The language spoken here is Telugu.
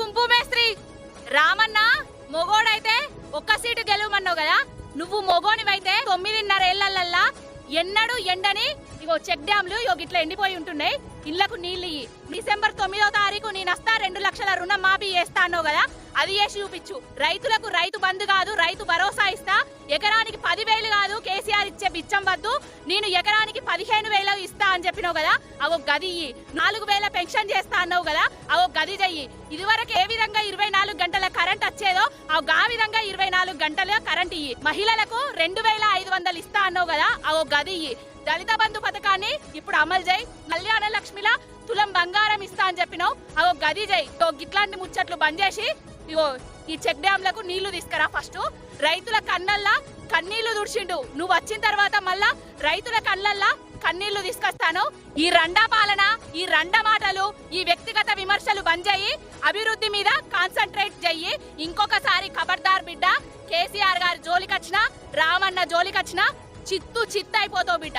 గుంపు మేస్త్రి రామన్న మొగోడైతే ఒక్క సీటు గెలవమన్నావు కదా? నువ్వు మొగోనివైతే తొమ్మిదిన్నర ఏళ్ళల్లా ఎన్నడూ ఎండని ఇగో చెక్ డ్యామ్లు ఇగో ఇట్లా ఎండిపోయి ఉంటున్నాయి ఇళ్ళకు నీళ్ళు ఇయ్యి. డిసెంబర్ తొమ్మిదో తారీఖు నేను వస్తా రెండు లక్షల రుణం మాఫీ చేస్తా అన్నావు కదా? అది చేసి చూపించు. రైతులకు రైతు బంధు కాదు రైతు భరోసా ఇస్తా. ఎకరానికి పదివేలు కాదు బిచ్చం వద్దు. నేను ఎకరానికి పదిహేను వేలు ఇస్తా అని చెప్పినావు కదా? అవో గది ఇయ్యి. నాలుగు వేల పెన్షన్ చేస్తా అన్నావు కదా? అవో గది చెయ్యి. ఇదివరకు ఏ విధంగా ఇరవై నాలుగు గంటల కరెంట్ వచ్చేదో ఆ గా విధంగా ఇరవై నాలుగు గంటల కరెంట్ ఇయ్యి. మహిళలకు రెండు వేల ఐదు వందలు ఇస్తా అన్నావు కదా? అవో గది ఇయ్యి. దళిత బంధు పథకాన్ని ఇప్పుడు అమలు చేయి. కళ్యాణ లక్ష్మిల తులం బంగారం ఇస్తా అని చెప్పినావు. అవో గది చేయి ఓ గిట్లాంటి ముచ్చట్లు బంద్ చేసి ఇగో ఈ చెక్ డ్యామ్లకు నీళ్ళు తీసుకురా ఫస్ట్. రైతుల కన్నల్లా కన్నీళ్ళు దుడిచిండు నువ్వు వచ్చిన తర్వాత మళ్ళా రైతుల కళ్ళల్లా కన్నీళ్ళు తీసుకొస్తాను? ఈ రండా పాలన ఈ రండ మాటలు ఈ వ్యక్తిగత విమర్శలు బంద్ చేయి అభివృద్ధి మీద కాన్సన్ట్రేట్ చెయ్యి. ఇంకొకసారి ఖబర్దార్ బిడ్డ కేసీఆర్ గారి జోలికొచ్చినా రామన్న జోలికొచ్చినా చిత్తు చిత్తు అయిపోతావు బిడ్డ.